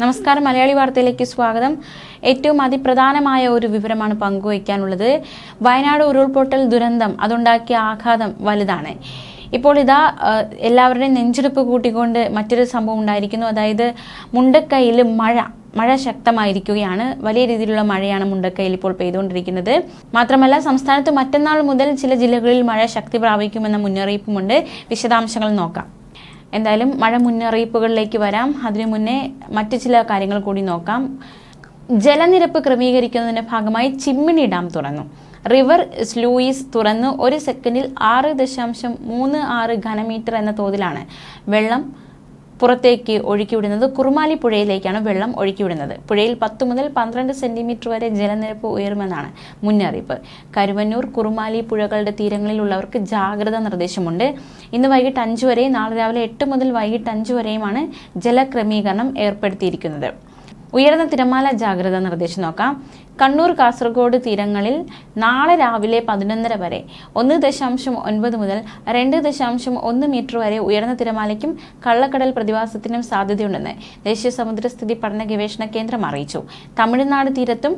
നമസ്കാരം. മലയാളി വാർത്തയിലേക്ക് സ്വാഗതം. ഏറ്റവും അതിപ്രധാനമായ ഒരു വിവരമാണ് പങ്കുവയ്ക്കാനുള്ളത്. വയനാട് ഉരുൾപൊട്ടൽ ദുരന്തം അതുണ്ടാക്കിയ ആഘാതം വലുതാണ്. ഇപ്പോൾ ഇതാ എല്ലാവരുടെയും നെഞ്ചെടുപ്പ് കൂട്ടിക്കൊണ്ട് മറ്റൊരു സംഭവം ഉണ്ടായിരിക്കുന്നു. അതായത് മുണ്ടക്കൈയിൽ മഴ മഴ ശക്തമായിരിക്കുകയാണ്. വലിയ രീതിയിലുള്ള മഴയാണ് മുണ്ടക്കൈയിൽ ഇപ്പോൾ പെയ്തുകൊണ്ടിരിക്കുന്നത്. മാത്രമല്ല സംസ്ഥാനത്ത് മറ്റന്നാൾ മുതൽ ചില ജില്ലകളിൽ മഴ ശക്തി പ്രാപിക്കുമെന്ന മുന്നറിയിപ്പുമുണ്ട്. വിശദാംശങ്ങൾ നോക്കാം. എന്തായാലും മഴ മുന്നറിയിപ്പുകളിലേക്ക് വരാം. അതിനു മുന്നേ മറ്റു ചില കാര്യങ്ങൾ കൂടി നോക്കാം. ജലനിരപ്പ് ക്രമീകരിക്കുന്നതിന്റെ ഭാഗമായി ചിമ്മിണി ഡാം തുറന്നു. റിവർ സ്ലൂയിസ് തുറന്ന്. ഒരു സെക്കൻഡിൽ ആറ് ദശാംശം മൂന്ന് ആറ് ഘനമീറ്റർ എന്ന തോതിലാണ് വെള്ളം പുറത്തേക്ക് ഒഴുക്കിവിടുന്നത് കുറുമാലി പുഴയിലേക്കാണ് വെള്ളം ഒഴുക്കിവിടുന്നത്. പുഴയിൽ പത്ത് മുതൽ പന്ത്രണ്ട് സെന്റിമീറ്റർ വരെ ജലനിരപ്പ് ഉയരുമെന്നാണ് മുന്നറിയിപ്പ്. കരുവന്നൂർ കുറുമാലി പുഴകളുടെ തീരങ്ങളിലുള്ളവർക്ക് ജാഗ്രത നിർദ്ദേശമുണ്ട്. ഇന്ന് വൈകിട്ട് അഞ്ച് വരെ നാളെ രാവിലെ എട്ട് മുതൽ വൈകിട്ട് അഞ്ച് വരെയുമാണ് ജലക്രമീകരണം ഏർപ്പെടുത്തിയിരിക്കുന്നത്. ഉയർന്ന തിരമാല ജാഗ്രത നിർദ്ദേശം നോക്കാം. കണ്ണൂർ കാസർഗോഡ് തീരങ്ങളിൽ നാളെ രാവിലെ പതിനൊന്നര വരെ ഒന്ന് ദശാംശം ഒൻപത് മുതൽ രണ്ട് ദശാംശം ഒന്ന് മീറ്റർ വരെ ഉയർന്ന തിരമാലയ്ക്കും കള്ളക്കടൽ പ്രതിഭാസത്തിനും സാധ്യതയുണ്ടെന്ന് ദേശീയ സമുദ്രസ്ഥിതി പഠന ഗവേഷണ കേന്ദ്രം അറിയിച്ചു. തമിഴ്നാട് തീരത്തും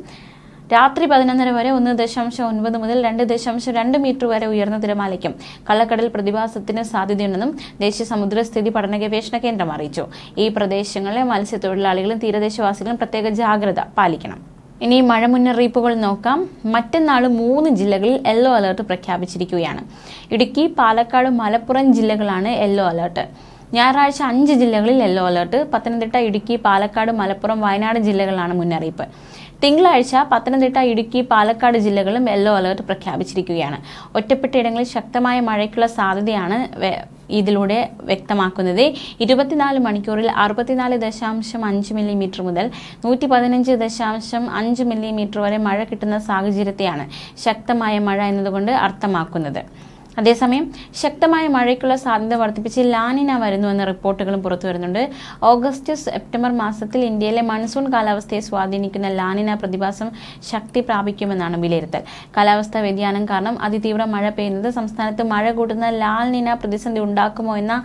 രാത്രി പതിനൊന്നര വരെ ഒന്ന് ദശാംശം ഒൻപത് മുതൽ രണ്ട് ദശാംശം രണ്ട് മീറ്റർ വരെ ഉയർന്ന തിരമാലയ്ക്കും കള്ളക്കടൽ പ്രതിഭാസത്തിന് സാധ്യതയുണ്ടെന്നും ദേശീയ സമുദ്രസ്ഥിതി പഠന ഗവേഷണ കേന്ദ്രം അറിയിച്ചു. ഈ പ്രദേശങ്ങളിലെ മത്സ്യത്തൊഴിലാളികളും തീരദേശവാസികളും പ്രത്യേക ജാഗ്രത പാലിക്കണം. ഇനി മഴ മുന്നറിയിപ്പുകൾ നോക്കാം. മറ്റന്നാൾ മൂന്ന് ജില്ലകളിൽ യെല്ലോ അലർട്ട് പ്രഖ്യാപിച്ചിരിക്കുകയാണ്. ഇടുക്കി പാലക്കാട് മലപ്പുറം ജില്ലകളാണ് യെല്ലോ അലർട്ട്. ഞായറാഴ്ച അഞ്ച് ജില്ലകളിൽ യെല്ലോ അലർട്ട് പത്തനംതിട്ട ഇടുക്കി പാലക്കാട് മലപ്പുറം വയനാട് ജില്ലകളിലാണ് മുന്നറിയിപ്പ്. തിങ്കളാഴ്ച പത്തനംതിട്ട ഇടുക്കി പാലക്കാട് ജില്ലകളും യെല്ലോ അലർട്ട് പ്രഖ്യാപിച്ചിരിക്കുകയാണ്. ഒറ്റപ്പെട്ട ഇടങ്ങളിൽ ശക്തമായ മഴയ്ക്കുള്ള സാധ്യതയാണ് ഇതിലൂടെ വ്യക്തമാക്കുന്നത്. ഇരുപത്തിനാല് മണിക്കൂറിൽ അറുപത്തിനാല് ദശാംശം അഞ്ച് മില്ലിമീറ്റർ മുതൽ നൂറ്റി പതിനഞ്ച് ദശാംശം അഞ്ച് മില്ലിമീറ്റർ വരെ മഴ കിട്ടുന്ന സാഹചര്യത്തെയാണ് ശക്തമായ മഴ എന്നതുകൊണ്ട് അർത്ഥമാക്കുന്നത്. അതേസമയം ശക്തമായ മഴയ്ക്കുള്ള സാധ്യത വർദ്ധിപ്പിച്ച് ലാനിന വരുന്നുവെന്ന റിപ്പോർട്ടുകളും പുറത്തു വരുന്നുണ്ട്. ഓഗസ്റ്റ് സെപ്റ്റംബർ മാസത്തിൽ ഇന്ത്യയിലെ മൺസൂൺ കാലാവസ്ഥയെ സ്വാധീനിക്കുന്ന ലാനിന പ്രതിഭാസം ശക്തി പ്രാപിക്കുമെന്നാണ് വിലയിരുത്തൽ. കാലാവസ്ഥാ വ്യതിയാനം കാരണം അതിതീവ്ര മഴ പെയ്യുന്നത് സംസ്ഥാനത്ത് മഴ കൂട്ടുന്ന ലാൽനിന പ്രതിസന്ധി ഉണ്ടാക്കുമോ എന്ന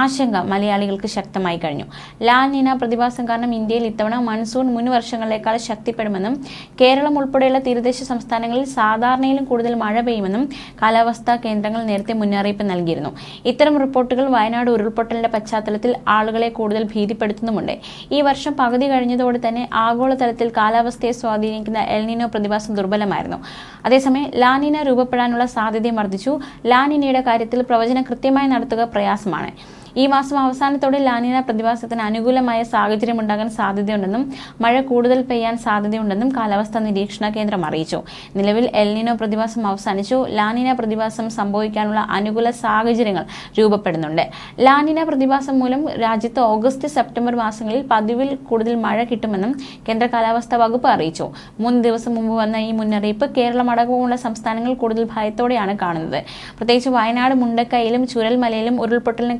ആശങ്ക മലയാളികൾക്ക് ശക്തമായി കഴിഞ്ഞു. ലാൽനിന പ്രതിഭാസം കാരണം ഇന്ത്യയിൽ ഇത്തവണ മൺസൂൺ മുൻ വർഷങ്ങളിലേക്കാൾ ശക്തിപ്പെടുമെന്നും കേരളം ഉൾപ്പെടെയുള്ള തീരദേശ സംസ്ഥാനങ്ങളിൽ സാധാരണയിലും കൂടുതൽ മഴ പെയ്യുമെന്നും കാലാവസ്ഥാ കേന്ദ്രങ്ങൾ നേരത്തെ മുന്നറിയിപ്പ് നൽകിയിരുന്നു. ഇത്തരം റിപ്പോർട്ടുകൾ വയനാട് ഉരുൾപൊട്ടലിന്റെ പശ്ചാത്തലത്തിൽ ആളുകളെ കൂടുതൽ ഭീതിപ്പെടുത്തുന്നുമുണ്ട്. ഈ വർഷം പകുതി കഴിഞ്ഞതോടെ തന്നെ ആഗോളതലത്തിൽ കാലാവസ്ഥയെ സ്വാധീനിക്കുന്ന എൽനിനോ പ്രതിഭാസം ദുർബലമായിരുന്നു. അതേസമയം ലാനിന രൂപപ്പെടാനുള്ള സാധ്യതയും വർദ്ധിച്ചു. ലാനിനയുടെ കാര്യത്തിൽ പ്രവചനം കൃത്യമായി നടത്തുക പ്രയാസമാണ്. ഈ മാസം അവസാനത്തോടെ ലാനിന പ്രതിഭാസത്തിന് അനുകൂലമായ സാഹചര്യം ഉണ്ടാകാൻ സാധ്യതയുണ്ടെന്നും മഴ കൂടുതൽ പെയ്യാൻ സാധ്യതയുണ്ടെന്നും കാലാവസ്ഥാ നിരീക്ഷണ കേന്ദ്രം അറിയിച്ചു. നിലവിൽ എൽനിനോ പ്രതിഭാസം അവസാനിച്ചു. ലാനിന പ്രതിഭാസം സംഭവിക്കാനുള്ള അനുകൂല സാഹചര്യങ്ങൾ രൂപപ്പെടുന്നുണ്ട്. ലാനിന പ്രതിഭാസം മൂലം രാജ്യത്ത് ഓഗസ്റ്റ് സെപ്റ്റംബർ മാസങ്ങളിൽ പതിവിൽ കൂടുതൽ മഴ കിട്ടുമെന്നും കേന്ദ്ര കാലാവസ്ഥാ വകുപ്പ് അറിയിച്ചു. മൂന്ന് ദിവസം മുമ്പ് വന്ന ഈ മുന്നറിയിപ്പ് കേരളം അടക്കമുള്ള സംസ്ഥാനങ്ങൾ കൂടുതൽ ഭയത്തോടെയാണ് കാണുന്നത്. പ്രത്യേകിച്ച് വയനാട് മുണ്ടക്കൈയിലും ചുരൽമലയിലും ഉരുൾപൊട്ടലിന്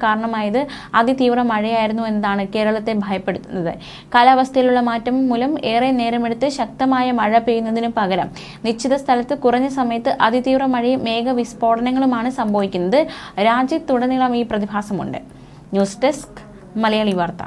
കാരണമായത് അതിതീവ്ര മഴയായിരുന്നു എന്നതാണ് കേരളത്തെ ഭയപ്പെടുത്തുന്നത്. കാലാവസ്ഥയിലുള്ള മാറ്റം മൂലം ഏറെ നേരമെടുത്ത് ശക്തമായ മഴ പെയ്യുന്നതിനു പകരം നിശ്ചിത സ്ഥലത്ത് കുറഞ്ഞ സമയത്ത് അതിതീവ്ര മഴയും മേഘവിസ്ഫോടനങ്ങളുമാണ് സംഭവിക്കുന്നത്. രാജ്യത്തുടനീളം ഈ പ്രതിഭാസമുണ്ട്. ന്യൂസ് ഡെസ്ക് മലയാളി വാർത്ത.